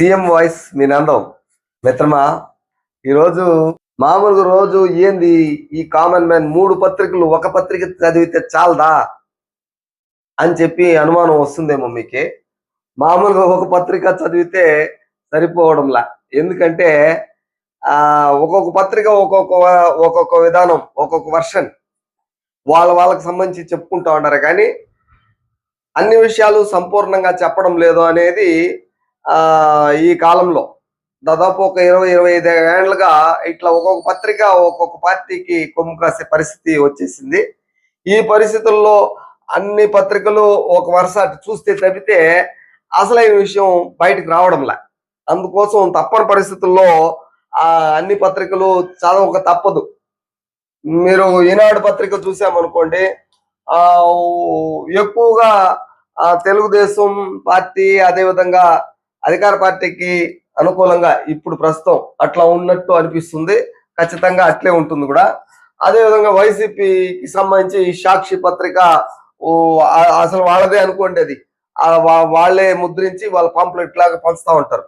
CM voice మీ నందం. మిత్రమా ఈరోజు మామూలుగా రోజు ఏంది ఈ కామన్ మ్యాన్ మూడు పత్రికలు ఒక పత్రిక చదివితే చాలదా అని చెప్పి అనుమానం వస్తుందేమో మీకే. మామూలుగా ఒక పత్రిక చదివితే సరిపోవడంలా. ఎందుకంటే ఒక్కొక్క పత్రిక ఒక్కొక్క ఒక్కొక్క విధానం ఒక్కొక్క వర్షన్ వాళ్ళ వాళ్ళకి సంబంధించి చెప్పుకుంటా ఉంటారు కానీ అన్ని విషయాలు సంపూర్ణంగా చెప్పడం లేదు అనేది ఈ కాలంలో దాదాపు ఒక ఇరవై ఇరవై ఐదు ఏళ్ళుగా ఇట్లా ఒక్కొక్క పత్రిక ఒక్కొక్క పార్టీకి కొమ్ము కాసే పరిస్థితి వచ్చేసింది. ఈ పరిస్థితుల్లో అన్ని పత్రికలు ఒక వరుస అటు చూస్తే తప్పితే అసలైన విషయం బయటకు రావడంలా. అందుకోసం తప్పని పరిస్థితుల్లో ఆ అన్ని పత్రికలు చదవక తప్పదు. మీరు ఈనాడు పత్రిక చూసామనుకోండి ఎక్కువగా తెలుగుదేశం పార్టీ అదేవిధంగా అధికార పార్టీకి అనుకూలంగా ఇప్పుడు ప్రస్తుతం అట్లా ఉన్నట్టు అనిపిస్తుంది. ఖచ్చితంగా అట్లే ఉంటుంది కూడా. అదేవిధంగా వైసీపీకి సంబంధించి సాక్షి పత్రిక అసలు వాళ్ళదే అనుకోండి అది వాళ్ళే ముద్రించి వాళ్ళ పాంప్లెట్ లాగా పంచుతూ ఉంటారు.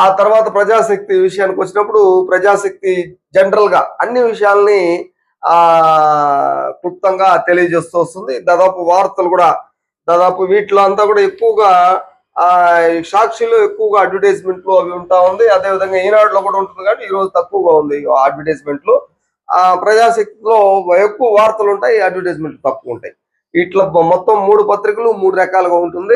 ఆ తర్వాత ప్రజాశక్తి విషయానికి వచ్చినప్పుడు ప్రజాశక్తి జనరల్గా అన్ని విషయాల్ని ఆ క్లుప్తంగా తెలియజేస్తూ వస్తుంది. దాదాపు వార్తలు కూడా దాదాపు వీటిలో అంతా కూడా ఎక్కువగా సాక్షిలో ఎక్కువగా అడ్వర్టైజ్మెంట్లు అవి ఉంటా ఉంది. అదే విధంగా ఈనాడులో కూడా ఉంటుంది కానీ ఈ రోజు తక్కువగా ఉంది అడ్వర్టైజ్మెంట్లు. ఆ ప్రజాశక్తిలో ఎక్కువ వార్తలు ఉంటాయి అడ్వర్టైజ్మెంట్లు తక్కువ ఉంటాయి. ఇట్లా మొత్తం మూడు పత్రికలు మూడు రకాలుగా ఉంటుంది.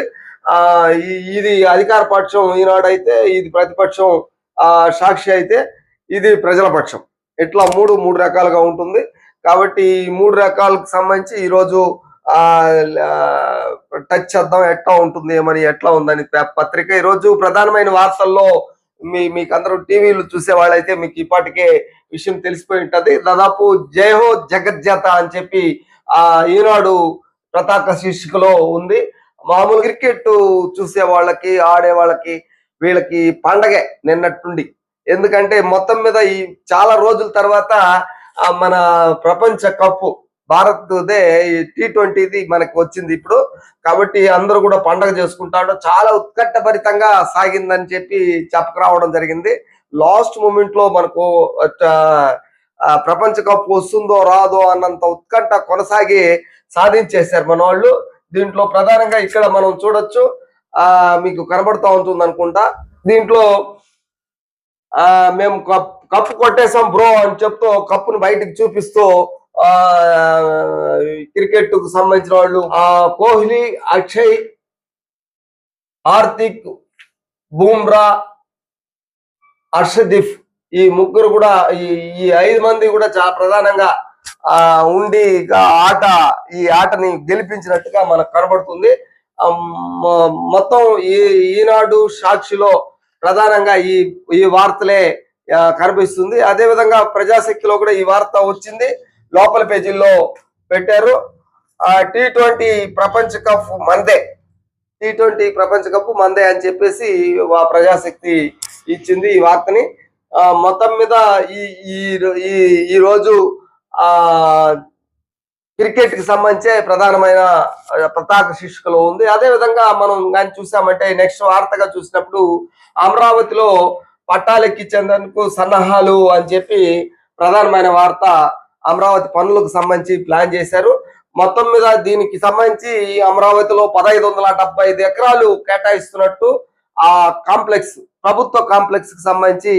ఆ ఈ- ఇది అధికార పక్షం ఈనాడు అయితే ఇది ప్రతిపక్షం ఆ సాక్షి అయితే ఇది ప్రజల పక్షం. ఇట్లా మూడు మూడు రకాలుగా ఉంటుంది. కాబట్టి ఈ మూడు రకాలకు సంబంధించి ఈరోజు టచ్ చేద్దాం ఎట్లా ఉంటుంది ఏమని ఎట్లా ఉందని పత్రిక ఈరోజు ప్రధానమైన వార్తల్లో మీ మీకు అందరూ టీవీలు చూసే వాళ్ళైతే మీకు ఇప్పటికే విషయం తెలిసిపోయి ఉంటది. దాదాపు జయహో జగజ్జత అని చెప్పి ఆ ఈనాడు ప్రతాక శీర్షికలో ఉంది. మామూలు క్రికెట్ చూసే వాళ్ళకి ఆడే వాళ్ళకి వీళ్ళకి పండగే నిన్నట్టుండి. ఎందుకంటే మొత్తం మీద ఈ చాలా రోజుల తర్వాత మన ప్రపంచ కప్పు భారత్దే ఈ టీ ట్వంటీది మనకి వచ్చింది ఇప్పుడు. కాబట్టి అందరూ కూడా పండగ చేసుకుంటాడు. చాలా ఉత్కట్టభరితంగా సాగిందని చెప్పి చెప్పకరావడం జరిగింది. లాస్ట్ మూమెంట్లో మనకు ప్రపంచ కప్ వస్తుందో రాదో అన్నంత ఉత్కంఠ కొనసాగి సాధించేశారు మన వాళ్ళు. దీంట్లో ప్రధానంగా ఇక్కడ మనం చూడొచ్చు ఆ మీకు కనబడుతూ ఉంటుంది అనుకుంటా. దీంట్లో ఆ మేము కప్ కప్పు కొట్టేసాం బ్రో అని చెప్తూ కప్పును బయటికి చూపిస్తూ క్రికెట్కు సంబంధించిన వాళ్ళు ఆ కోహ్లీ అక్షయ్ హార్దిక్ బూమ్రా అర్షదీఫ్ ఈ ముగ్గురు కూడా ఈ ఈ ఐదు మంది కూడా చాలా ప్రధానంగా ఆ ఉండి ఆట ఈ ఆటని గెలిపించినట్టుగా మనకు కనబడుతుంది. మొత్తం ఈ ఈనాడు సాక్షిలో ప్రధానంగా ఈ ఈ వార్తలే కనిపిస్తుంది. అదే విధంగా ప్రజాశక్తిలో కూడా ఈ వార్త వచ్చింది. లోపల పేజీల్లో పెట్టారు. ఆ టీ ట్వంటీ ప్రపంచ కప్ మందే. టీ ట్వంటీ ప్రపంచ కప్ మందే అని చెప్పేసి ఆ ప్రజాశక్తి ఇచ్చింది ఈ వార్తని. మొత్తం మీద ఈ ఈ ఈరోజు ఆ సంబంధించే ప్రధానమైన ప్రతాక శీర్షికలో ఉంది. అదే విధంగా మనం కానీ చూసామంటే నెక్స్ట్ వార్తగా చూసినప్పుడు అమరావతిలో పట్టాలెక్కించేందుకు సన్నాహాలు అని చెప్పి ప్రధానమైన వార్త అమరావతి పనులకు సంబంధించి ప్లాన్ చేశారు. మొత్తం మీద దీనికి సంబంధించి అమరావతిలో పదహైదు వందల డెబ్బై ఐదు ఎకరాలు కేటాయిస్తున్నట్టు ఆ కాంప్లెక్స్ ప్రభుత్వ కాంప్లెక్స్కి సంబంధించి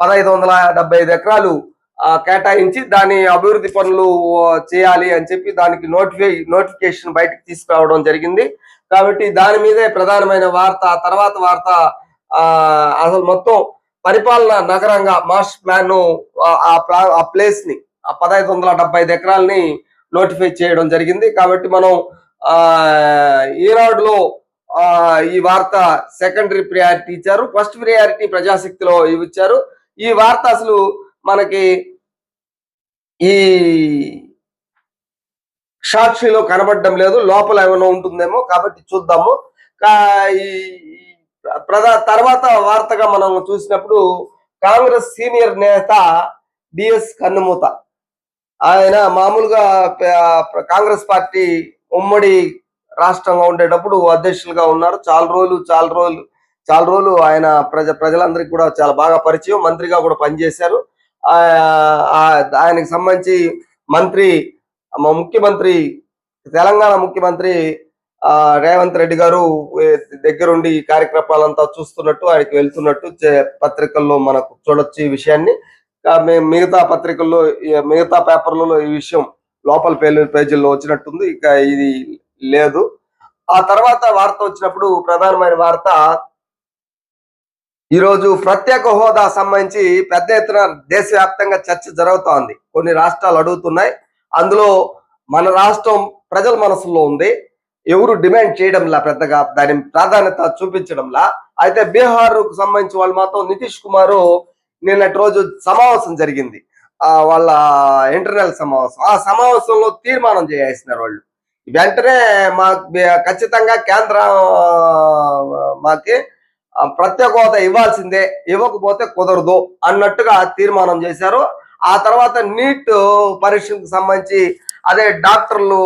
పదహైదు వందల డెబ్బై ఐదు ఎకరాలు కేటాయించి దాని అభివృద్ధి పనులు చేయాలి అని చెప్పి దానికి నోటిఫై నోటిఫికేషన్ బయటకు తీసుకురావడం జరిగింది. కాబట్టి దాని మీదే ప్రధానమైన వార్త తర్వాత వార్త అసలు మొత్తం పరిపాలన నగరంగా మాస్టర్ ప్లాన్ ఆ ప్లా- ఆ ప్లేస్ని పదహైదు వందల డెబ్బై ఐదు ఎకరాలని నోటిఫై చేయడం జరిగింది. కాబట్టి మనం ఈనాడులో ఈ వార్త సెకండరీ ప్రియారిటీ ఇచ్చారు. ఫస్ట్ ప్రియారిటీ ప్రజాశక్తిలో ఇవి ఇచ్చారు. ఈ వార్త అసలు మనకి ఈ సాక్షిలో కనబడడం లేదు. లోపల ఏమైనా ఉంటుందేమో కాబట్టి చూద్దాము. కా- ఈ ఈ ప్రధా తర్వాత వార్తగా మనం చూసినప్పుడు కాంగ్రెస్ సీనియర్ నేత డిఎస్ కన్నుమూత ఆయన మామూలుగా కాంగ్రెస్ పార్టీ ఉమ్మడి రాష్ట్రంగా ఉండేటప్పుడు అధ్యక్షులుగా ఉన్నారు. చాలా రోజులు చాలా రోజులు చాలా రోజులు ఆయన ప్రజ ప్రజలందరికీ కూడా చాలా బాగా పరిచయం. మంత్రిగా కూడా పనిచేశారు. ఆ, ఆయనకి సంబంధించి మంత్రి మా ముఖ్యమంత్రి తెలంగాణ ముఖ్యమంత్రి ఆ రేవంత్ రెడ్డి గారు దగ్గరుండి కార్యక్రమాలంతా చూస్తున్నట్టు ఆయనకి వెళ్తున్నట్టు పత్రికల్లో మనకు చూడొచ్చు ఈ విషయాన్ని. మిగతా పత్రికల్లో మిగతా పేపర్లలో ఈ విషయం లోపల పేజీల్లో వచ్చినట్టుంది. ఇక ఇది లేదు. ఆ తర్వాత వార్త వచ్చినప్పుడు ప్రధానమైన వార్త ఈరోజు ప్రత్యేక హోదా సంబంధించి పెద్ద ఎత్తున దేశవ్యాప్తంగా చర్చ జరుగుతోంది. కొన్ని రాష్ట్రాలు అడుగుతున్నాయి. అందులో మన రాష్ట్రం ప్రజల మనసులో ఉంది. ఎవరు డిమాండ్ చేయడంలా పెద్దగా దాని ప్రాధాన్యత చూపించడంలా. అయితే బీహార్కు సంబంధించి వాళ్ళు మాత్రం నితీష్ కుమార్ నిన్నటి రోజు సమావేశం జరిగింది. వాళ్ళ ఇంటర్నల్ సమావేశం. ఆ సమావేశంలో తీర్మానం చేసేసినారు వాళ్ళు. వెంటనే మా ఖచ్చితంగా కేంద్రం మాకి ప్రత్యేక హోదా ఇవ్వాల్సిందే. ఇవ్వకపోతే కుదరదు అన్నట్టుగా తీర్మానం చేశారు. ఆ తర్వాత నీట్ పరీక్షకు సంబంధించి అదే డాక్టర్లు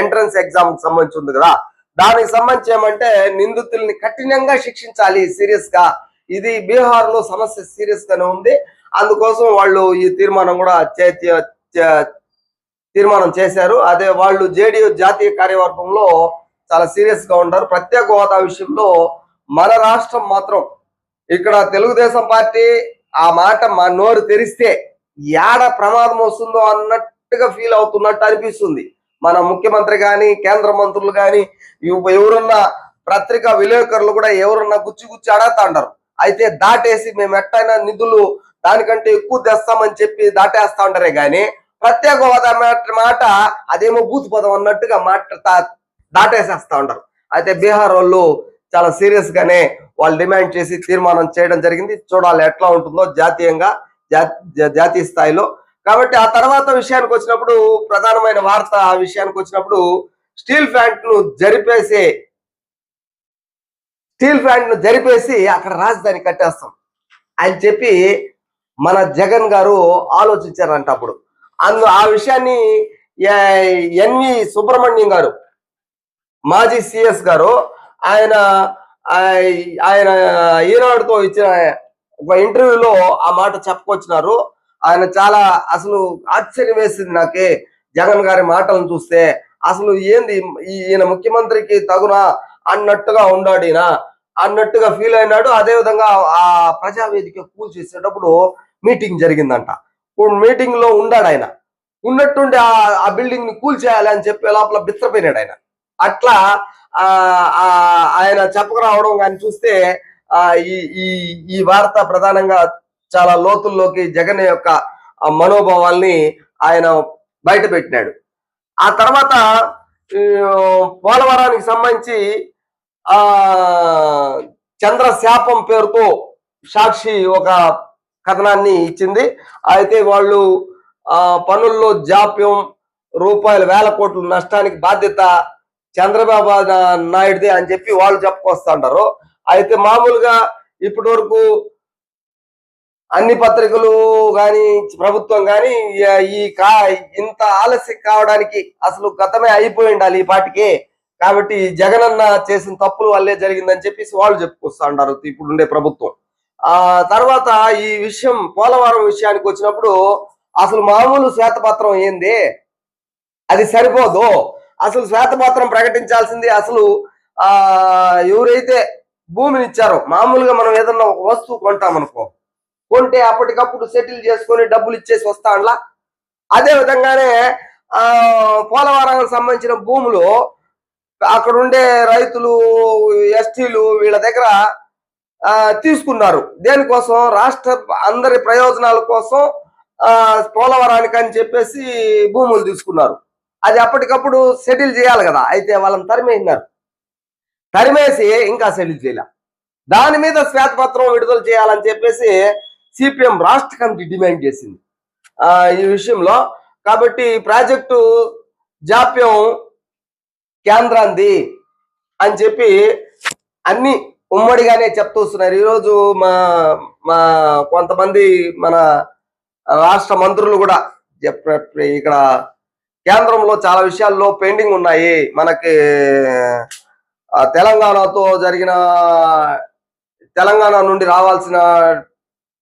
ఎంట్రన్స్ ఎగ్జామ్కి సంబంధించి ఉంది కదా. దానికి సంబంధించి ఏమంటే నిందితుల్ని కఠినంగా శిక్షించాలి సీరియస్గా. ఇది బీహార్లో సమస్య సీరియస్ గానే ఉంది. అందుకోసం వాళ్ళు ఈ తీర్మానం కూడా తీర్మానం చేశారు. అదే వాళ్ళు జేడీయూ జాతీయ కార్యవర్గంలో చాలా సీరియస్గా ఉంటారు. ప్రత్యేక హోదా విషయంలో మన రాష్ట్రం మాత్రం ఇక్కడ తెలుగుదేశం పార్టీ ఆ మాట మా నోరు తెరిస్తే ఏడ ప్రమాదం వస్తుందో అన్నట్టుగా ఫీల్ అవుతున్నట్టు అనిపిస్తుంది. మన ముఖ్యమంత్రి కానీ కేంద్ర మంత్రులు కానీ ఎవరున్నా పత్రికా విలేకరులు కూడా ఎవరున్నా గుచ్చి గుచ్చి అడగతాంటారు అయితే దాటేసి మేము ఎట్టయినా నిధులు దానికంటే ఎక్కువ తెస్తామని చెప్పి దాటేస్తా ఉంటారే గాని ప్రత్యేక హోదా మాట- మాట అదేమో బూత్ అన్నట్టుగా మాట దాటేసేస్తా ఉంటారు అయితే బీహార్ వాళ్ళు చాలా సీరియస్ గానే వాళ్ళు డిమాండ్ చేసి తీర్మానం చేయడం జరిగింది. చూడాలి ఎట్లా ఉంటుందో జాతీయంగా జా- జాతీయ స్థాయిలో. కాబట్టి ఆ తర్వాత విషయానికి వచ్చినప్పుడు ప్రధానమైన వార్త ఆ విషయానికి వచ్చినప్పుడు స్టీల్ ప్లాంట్ను జరిపేసే స్టీల్ ప్లాంట్ను జరిపేసి అక్కడ రాజధాని కట్టేస్తాం అని చెప్పి మన జగన్ గారు ఆలోచించారంట అప్పుడు. అందు ఆ విషయాన్ని ఎన్వి సుబ్రహ్మణ్యం గారు మాజీ సిఎస్ గారు ఆయన ఆయన ఈనాడుతో ఇచ్చిన ఒక ఇంటర్వ్యూలో ఆ మాట చెప్పుకొచ్చినారు. ఆయన చాలా అసలు ఆశ్చర్యం వేసింది నాకే జగన్ గారి మాటలను చూస్తే. అసలు ఏంది ఈయన ముఖ్యమంత్రికి తగునా అన్నట్టుగా ఉండాడు ఈయన. అన్నట్టుగా ఫీల్ అయినాడు. అదే విధంగా ఆ ప్రజావేదిక కూల్ చేసేటప్పుడు మీటింగ్ జరిగిందంట. ఇప్పుడు మీటింగ్లో ఉన్నాడు ఆయన. ఉన్నట్టుండి ఆ ఆ బిల్డింగ్ని కూల్ చేయాలి అని చెప్పి లోపల బిత్రపోయినాడు ఆయన. అట్లా ఆ ఆయన చెప్పకరావడం కానీ చూస్తే ఆ ఈ ఈ ఈ వార్త ప్రధానంగా చాలా లోతుల్లోకి జగన్ యొక్క మనోభావాల్ని ఆయన బయట పెట్టినాడు ఆ తర్వాత పోలవరానికి సంబంధించి ఆ చంద్రశాపం పేరుతో సాక్షి ఒక కథనాన్ని ఇచ్చింది. అయితే వాళ్ళు ఆ పనుల్లో జాప్యం రూపాయల వేల కోట్ల నష్టానికి బాధ్యత చంద్రబాబు నా- నాయుడుదే అని చెప్పి వాళ్ళు చెప్పుకొస్తుంటారు అయితే మామూలుగా ఇప్పటి వరకు అన్ని పత్రికలు కానీ ప్రభుత్వం కానీ ఈ కా ఇంత ఆలస్యం కావడానికి అసలు గతమే అయిపోయి ఉండాలి ఈ పాటికి. కాబట్టి జగనన్న చేసిన తప్పుల వల్లే జరిగిందని చెప్పేసి వాళ్ళు చెప్పుకొస్తా ఉంటారు ఇప్పుడుండే ప్రభుత్వం. ఆ తర్వాత ఈ విషయం పోలవరం విషయానికి వచ్చినప్పుడు అసలు మామూలు శ్వేతపత్రం ఏంది? అది సరిపోదు. అసలు శ్వేతపత్రం ప్రకటించాల్సింది అసలు ఆ ఎవరైతే భూమిని ఇచ్చారో మామూలుగా మనం ఏదన్నా ఒక వస్తువు కొంటాం అనుకో కొంటే అప్పటికప్పుడు సెటిల్ చేసుకొని డబ్బులు ఇచ్చేసి వస్తా అదే విధంగానే ఆ పోలవరానికి సంబంధించిన భూములు అక్కడ ఉండే రైతులు ఎస్టీలు వీళ్ళ దగ్గర తీసుకున్నారు. దేనికోసం? రాష్ట్ర అందరి ప్రయోజనాల కోసం పోలవరానికి అని చెప్పేసి భూములు తీసుకున్నారు. అది అప్పటికప్పుడు సెటిల్ చేయాలి కదా. అయితే వాళ్ళని తరిమేసినారు. తరిమేసి ఇంకా సెటిల్ చేయలే. దాని మీద శ్వేతపత్రం విడుదల చేయాలని చెప్పేసి సిపిఎం రాష్ట్ర కమిటీ డిమాండ్ చేసింది. ఈ విషయంలో. కాబట్టి ప్రాజెక్టు జాప్యం కేంద్రాంది అని చెప్పి అన్ని ఉమ్మడిగానే చెప్తూ వస్తున్నారు. ఈరోజు మా మా కొంతమంది మన రాష్ట్ర మంత్రులు కూడా ఇక్కడ కేంద్రంలో చాలా విషయాల్లో పెండింగ్ ఉన్నాయి. మనకి తెలంగాణతో జరిగిన తెలంగాణ నుండి రావాల్సిన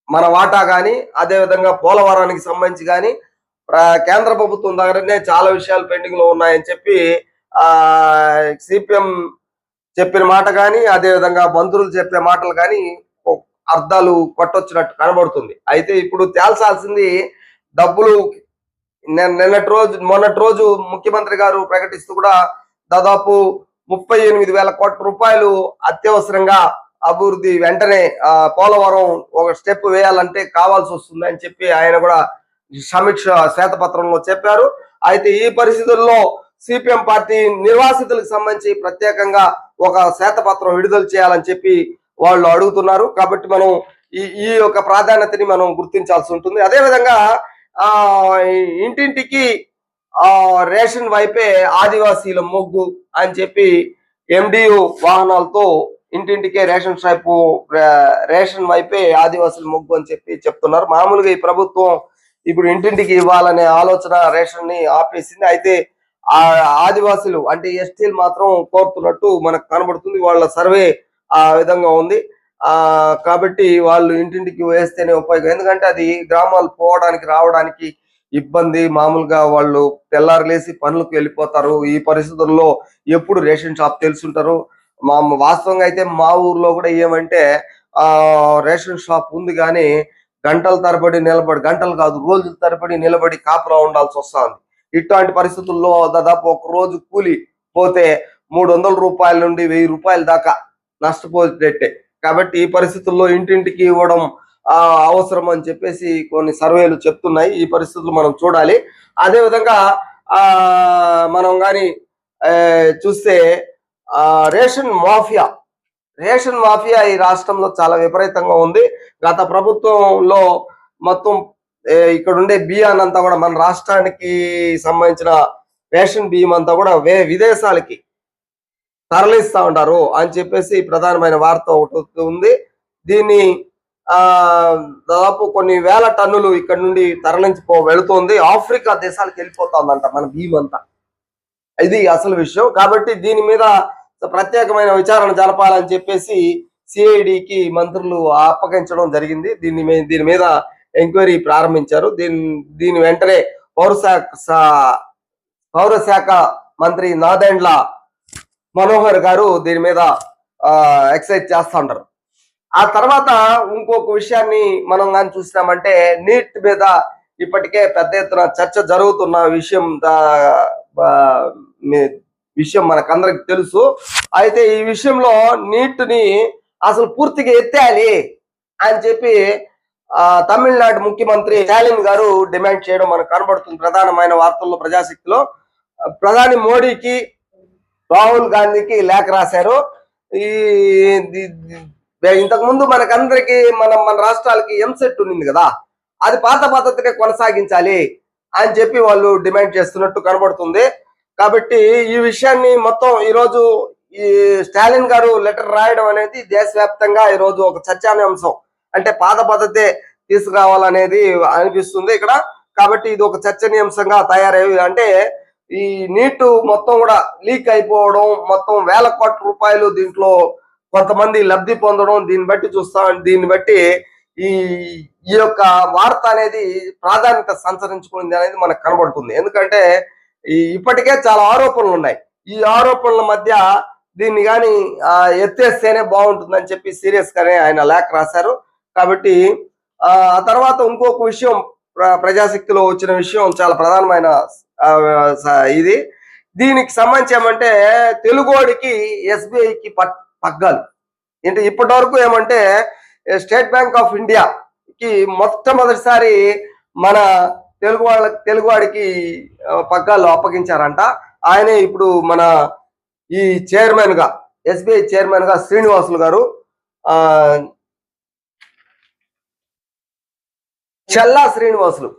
మన వాటా కానీ అదేవిధంగా పోలవరానికి సంబంధించి కానీ కేంద్ర ప్రభుత్వం దగ్గరనే చాలా విషయాలు పెండింగ్లో ఉన్నాయని చెప్పి సిపిఎం చెప్పిన మాట కానీ అదేవిధంగా మంత్రులు చెప్పే మాటలు కానీ అర్థాలు కొట్టొచ్చినట్టు కనబడుతుంది. అయితే ఇప్పుడు తేల్చాల్సింది డబ్బులు నిన్నటి రోజు మొన్నటి రోజు ముఖ్యమంత్రి గారు ప్రకటిస్తూ కూడా దాదాపు ముప్పై ఎనిమిది వేల కోట్ల రూపాయలు అత్యవసరంగా అభివృద్ధి వెంటనే పోలవరం ఒక స్టెప్ వేయాలంటే కావాల్సి వస్తుంది అని చెప్పి ఆయన కూడా సమీక్ష శ్వేతపత్రంలో చెప్పారు. అయితే ఈ పరిస్థితుల్లో సిపిఎం పార్టీ నిర్వాసితులకు సంబంధించి ప్రత్యేకంగా ఒక శ్వేతపత్రం విడుదల చేయాలని చెప్పి వాళ్ళు అడుగుతున్నారు. కాబట్టి మనం ఈ ఈ యొక్క ప్రాధాన్యతని మనం గుర్తించాల్సి ఉంటుంది. అదేవిధంగా ఆ ఇంటింటికి ఆ రేషన్ వైపే ఆదివాసీల మొగ్గు అని చెప్పి ఎండియు వాహనాలతో ఇంటింటికే రేషన్ షాపు రేషన్ వైపే ఆదివాసుల మొగ్గు అని చెప్పి చెప్తున్నారు. మామూలుగా ఈ ప్రభుత్వం ఇప్పుడు ఇంటింటికి ఇవ్వాలనే ఆలోచన రేషన్ని ఆపేసింది. అయితే ఆ ఆదివాసులు అంటే ఎస్టీలు మాత్రం కోరుతున్నట్టు మనకు కనబడుతుంది. వాళ్ళ సర్వే ఆ విధంగా ఉంది. ఆ కాబట్టి వాళ్ళు ఇంటింటికి వేస్తేనే ఉపయోగం. ఎందుకంటే అది గ్రామాలు పోవడానికి రావడానికి ఇబ్బంది. మామూలుగా వాళ్ళు తెల్లారు లేసి పనులకు వెళ్ళిపోతారు. ఈ పరిస్థితుల్లో ఎప్పుడు రేషన్ షాప్ తెలుసుంటారు మా వాస్తవంగా అయితే మా ఊర్లో కూడా ఏమంటే ఆ రేషన్ షాప్ ఉంది కానీ గంటల తరబడి నిలబడి గంటలు కాదు రోజుల తరబడి నిలబడి కాపులా ఉండాల్సి వస్తుంది. ఇట్లాంటి పరిస్థితుల్లో దాదాపు ఒక రోజు కూలి పోతే మూడు వందల రూపాయల నుండి వెయ్యి రూపాయల దాకా నష్టపోయేటట్టే. కాబట్టి ఈ పరిస్థితుల్లో ఇంటింటికి ఇవ్వడం అవసరం అని చెప్పేసి కొన్ని సర్వేలు చెప్తున్నాయి. ఈ పరిస్థితులు మనం చూడాలి. అదే విధంగా ఆ మనం కానీ చూస్తే రేషన్ మాఫియా రేషన్ మాఫియా ఈ రాష్ట్రంలో చాలా విపరీతంగా ఉంది. గత ప్రభుత్వంలో మొత్తం ఇక్కడ ఉండే బియ్యాన్ని అంతా కూడా మన రాష్ట్రానికి సంబంధించిన రేషన్ బియ్యం అంతా కూడా వే విదేశాలకి తరలిస్తా ఉంటారు అని చెప్పేసి ప్రధానమైన వార్త ఒకటి ఉంది. దీన్ని ఆ దాదాపు కొన్ని వేల టన్నులు ఇక్కడ నుండి తరలించిపో వెళుతోంది. ఆఫ్రికా దేశాలకు వెళ్ళిపోతుందంట మన బియ్యం అంతా. ఇది అసలు విషయం. కాబట్టి దీని మీద ప్రత్యేకమైన విచారణ జరపాలని చెప్పేసి సిఐడికి మంత్రులు అప్పగించడం జరిగింది. దీన్ని దీని మీద ఎంక్వైరీ ప్రారంభించారు. దీని దీని వెంటనే పౌర శాఖ పౌర శాఖ మంత్రి నాదెండ్ల మనోహర్ గారు దీని మీద ఎక్సైజ్ చేస్తుంటారు ఆ తర్వాత ఇంకొక విషయాన్ని మనం కానీ చూసినామంటే నీట్ మీద ఇప్పటికే పెద్ద ఎత్తున చర్చ జరుగుతున్న విషయం విషయం మనకందరికి తెలుసు. అయితే ఈ విషయంలో నీట్ని అసలు పూర్తిగా ఎత్తేయాలి అని చెప్పి తమిళనాడు ముఖ్యమంత్రి స్టాలిన్ గారు డిమాండ్ చేయడం మనకు కనబడుతుంది. ప్రధానమైన వార్తల్లో ప్రజాశక్తిలో. ప్రధాని మోడీకి రాహుల్ గాంధీకి లేఖ రాశారు. ఈ ఇంతకుముందు ఇంతకు ముందు మనకందరికి మన మన రాష్ట్రాలకి ఎంసెట్ ఉండింది కదా. అది పాత పద్ధతినే కొనసాగించాలి అని చెప్పి వాళ్ళు డిమాండ్ చేస్తున్నట్టు కనబడుతుంది. కాబట్టి ఈ విషయాన్ని మొత్తం ఈ రోజు ఈ స్టాలిన్ గారు లెటర్ రాయడం అనేది దేశవ్యాప్తంగా ఈ రోజు ఒక చర్చానీయాంశం అంటే పాత పద్ధతే తీసుకురావాలనేది అనిపిస్తుంది ఇక్కడ. కాబట్టి ఇది ఒక చర్చనీయాంశంగా తయారయ్యి అంటే ఈ నీటు మొత్తం కూడా లీక్ అయిపోవడం మొత్తం వేల కోట్ల రూపాయలు దీంట్లో కొంతమంది లబ్ధి పొందడం దీన్ని బట్టి చూస్తా దీన్ని బట్టి ఈ ఈ యొక్క వార్త అనేది ప్రాధాన్యత సంచరించుకుంది అనేది మనకు కనబడుతుంది. ఎందుకంటే ఈ ఇప్పటికే చాలా ఆరోపణలు ఉన్నాయి. ఈ ఆరోపణల మధ్య దీన్ని కానీ ఎత్తేస్తేనే బాగుంటుందని చెప్పి సీరియస్ గానే ఆయన లేఖ రాశారు. కాబట్టి ఆ తర్వాత ఇంకొక విషయం ప్ర- ప్రజాశక్తిలో వచ్చిన విషయం చాలా ప్రధానమైన ఇది. దీనికి సంబంధించి ఏమంటే తెలుగోడికి ఎస్బీఐకి పగ్గాలు. అంటే ఇప్పటి వరకు ఏమంటే స్టేట్ బ్యాంక్ ఆఫ్ ఇండియాకి మొట్టమొదటిసారి మన తెలుగు వాళ్ళ తెలుగువాడికి పగ్గాలు అప్పగించారంట. ఆయనే ఇప్పుడు మన ఈ చైర్మన్గా ఎస్బీఐ చైర్మన్గా శ్రీనివాసులు గారు ఆ చల్లా శ్రీనివాసులు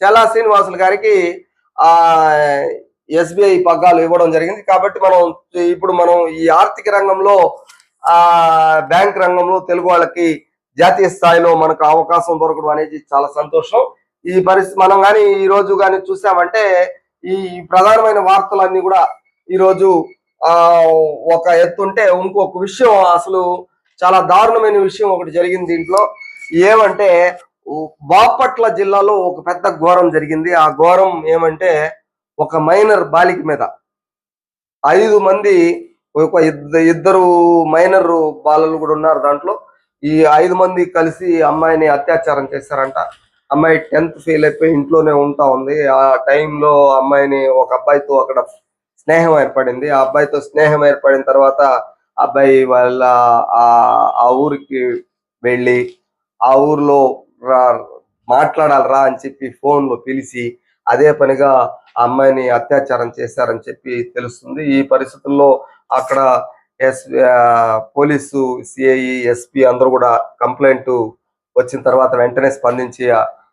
చల్లా శ్రీనివాసులు గారికి ఆ ఎస్బీఐ పగ్గాలు ఇవ్వడం జరిగింది. కాబట్టి మనం ఇప్పుడు మనం ఈ ఆర్థిక రంగంలో ఆ బ్యాంక్ రంగంలో తెలుగు వాళ్ళకి జాతీయ స్థాయిలో మనకు అవకాశం దొరకడం అనేది చాలా సంతోషం. ఈ పరిస్థితి మనం కానీ ఈ రోజు కానీ చూసామంటే ఈ ప్రధానమైన వార్తలన్నీ కూడా ఈ రోజు ఆ ఒక ఎత్తుంటే ఇంకొక విషయం అసలు చాలా దారుణమైన విషయం ఒకటి జరిగింది దీంట్లో. ఏమంటే బాపట్ల జిల్లాలో ఒక పెద్ద ఘోరం జరిగింది. ఆ ఘోరం ఏమంటే ఒక మైనర్ బాలిక మీద. ఐదు మంది ఒక ఇద్దరు మైనర్ బాలలు కూడా ఉన్నారు దాంట్లో. ఈ ఐదు మంది కలిసి అమ్మాయిని అత్యాచారం చేశారంట. అమ్మాయి టెన్త్ ఫెయిల్ అయిపోయి ఇంట్లోనే ఉంటా ఉంది. ఆ టైంలో అమ్మాయిని ఒక అబ్బాయితో అక్కడ స్నేహం ఏర్పడింది. ఆ అబ్బాయితో స్నేహం ఏర్పడిన తర్వాత అబ్బాయి వాళ్ళ ఆ ఆ ఊరికి వెళ్ళి ఆ ఊర్లో రా మాట్లాడాలి రా అని చెప్పి ఫోన్లో పిలిచి అదే పనిగా ఆ అమ్మాయిని అత్యాచారం చేశారని చెప్పి తెలుస్తుంది. ఈ పరిస్థితుల్లో అక్కడ ఎస్ పోలీసు సిఐ ఎస్పీ అందరూ కూడా కంప్లైంట్ వచ్చిన తర్వాత వెంటనే స్పందించి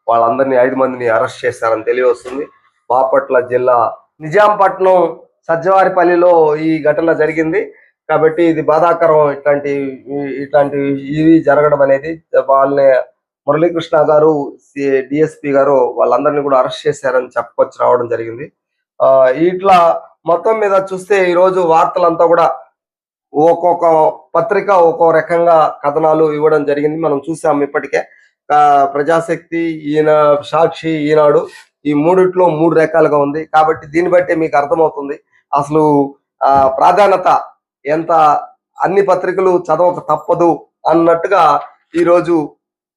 వాళ్ళందరినీ ఐదు మందిని అరెస్ట్ చేశారని తెలియవస్తుంది బాపట్ల జిల్లా నిజాంపట్నం సజ్జవారిపల్లిలో ఈ ఘటన జరిగింది. కాబట్టి ఇది బాధాకరం ఇట్లాంటి ఇట్లాంటి ఇవి జరగడం అనేది వాళ్ళని మురళీకృష్ణ గారు డిఎస్పి గారు వాళ్ళందరినీ కూడా అరెస్ట్ చేశారని చెప్పుకొచ్చి రావడం జరిగింది. ఆ ఇట్లా మొత్తం మీద చూస్తే ఈ రోజు వార్తలంతా కూడా ఒక్కొక్క పత్రిక ఒక్కో రకంగా కథనాలు ఇవ్వడం జరిగింది. మనం చూసాం ఇప్పటికే. ప్రజాశక్తి ఈయన సాక్షి ఈనాడు ఈ మూడిట్లో మూడు రకాలుగా ఉంది. కాబట్టి దీన్ని బట్టి మీకు అర్థమవుతుంది. అసలు ఆ ప్రాధాన్యత ఎంత? అన్ని పత్రికలు చదవక తప్పదు అన్నట్టుగా ఈ రోజు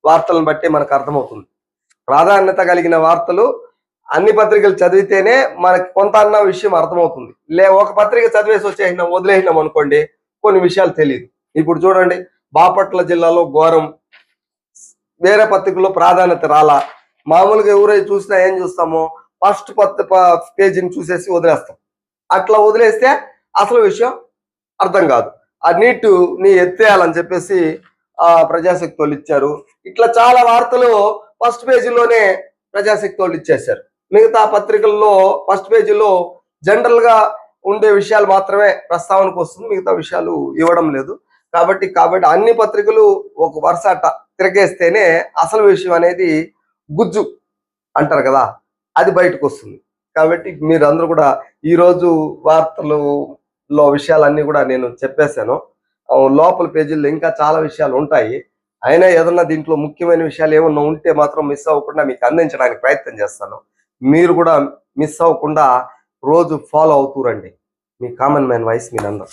వార్తలను బట్టి మనకు అర్థమవుతుంది. ప్రాధాన్యత కలిగిన వార్తలు అన్ని పత్రికలు చదివితేనే మనకి కొంత అన్న విషయం అర్థమవుతుంది. లే ఒక పత్రిక చదివేసి వచ్చేసినాం వదిలేసినాం అనుకోండి కొన్ని విషయాలు తెలియదు. ఇప్పుడు చూడండి బాపట్ల జిల్లాలో ఘోరం. వేరే పత్రికల్లో ప్రాధాన్యత రాలా. మామూలుగా ఎవరైతే చూసినా ఏం చూస్తామో ఫస్ట్ పత్ర పేజీని చూసేసి వదిలేస్తాం. అట్లా వదిలేస్తే అసలు విషయం అర్థం కాదు. ఆ నీటు నీ ఎత్తేయాలని చెప్పేసి ప్రజాశక్తి వాళ్ళు ఇచ్చారు. ఇట్లా చాలా వార్తలు ఫస్ట్ పేజీలోనే ప్రజాశక్తి వాళ్ళు ఇచ్చేశారు. మిగతా పత్రికల్లో ఫస్ట్ పేజీలో జనరల్గా ఉండే విషయాలు మాత్రమే ప్రస్తావనకు వస్తుంది. మిగతా విషయాలు ఇవ్వడం లేదు. కాబట్టి కాబట్టి అన్ని పత్రికలు ఒక వరుస అట్ట తిరగేస్తేనే అసలు విషయం అనేది గుజ్జు అంటారు కదా అది బయటకు వస్తుంది. కాబట్టి మీరు అందరూ కూడా ఈ రోజు వార్తలు లో విషయాలన్నీ కూడా నేను చెప్పేశాను. లోపల పేజీల్లో ఇంకా చాలా విషయాలు ఉంటాయి. అయినా ఏదన్నా దీంట్లో ముఖ్యమైన విషయాలు ఏమన్నా ఉంటే మాత్రం మిస్ అవ్వకుండా మీకు అందించడానికి ప్రయత్నం చేస్తాను. మీరు కూడా మిస్ అవ్వకుండా రోజు ఫాలో అవుతూ రండి. మీ కామన్ మ్యాన్ వాయిస్ మీ నందం.